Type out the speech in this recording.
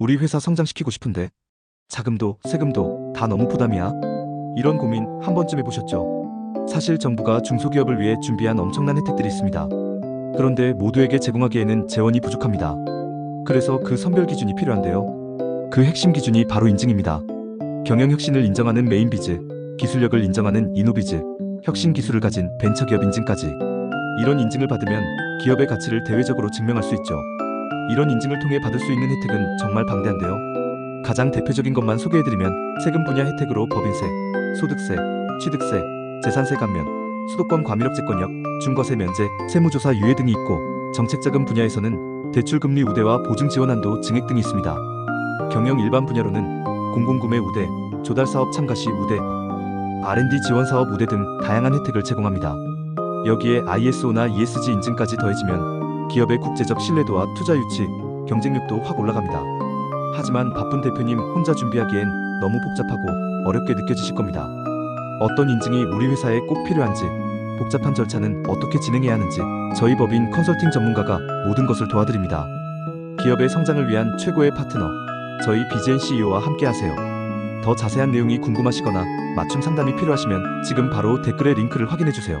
우리 회사 성장시키고 싶은데 자금도 세금도 다 너무 부담이야. 이런 고민 한 번쯤 해보셨죠? 사실 정부가 중소기업을 위해 준비한 엄청난 혜택들이 있습니다. 그런데 모두에게 제공하기에는 재원이 부족합니다. 그래서 그 선별 기준이 필요한데요. 그 핵심 기준이 바로 인증입니다. 경영 혁신을 인정하는 메인비즈, 기술력을 인정하는 이노비즈, 혁신 기술을 가진 벤처기업 인증까지 이런 인증을 받으면 기업의 가치를 대외적으로 증명할 수 있죠. 이런 인증을 통해 받을 수 있는 혜택은 정말 방대한데요. 가장 대표적인 것만 소개해드리면 세금 분야 혜택으로 법인세, 소득세, 취득세, 재산세 감면, 수도권 과밀업제권역, 중과세 면제, 세무조사 유예 등이 있고 정책자금 분야에서는 대출금리 우대와 보증 지원 한도 증액 등이 있습니다. 경영 일반 분야로는 공공구매 우대, 조달사업 참가 시 우대, R&D 지원 사업 우대 등 다양한 혜택을 제공합니다. 여기에 ISO나 ESG 인증까지 더해지면 기업의 국제적 신뢰도와 투자 유치, 경쟁력도 확 올라갑니다. 하지만 바쁜 대표님 혼자 준비하기엔 너무 복잡하고 어렵게 느껴지실 겁니다. 어떤 인증이 우리 회사에 꼭 필요한지, 복잡한 절차는 어떻게 진행해야 하는지 저희 법인 컨설팅 전문가가 모든 것을 도와드립니다. 기업의 성장을 위한 최고의 파트너, 저희 BGN CEO와 함께 하세요. 더 자세한 내용이 궁금하시거나 맞춤 상담이 필요하시면 지금 바로 댓글에 링크를 확인해 주세요.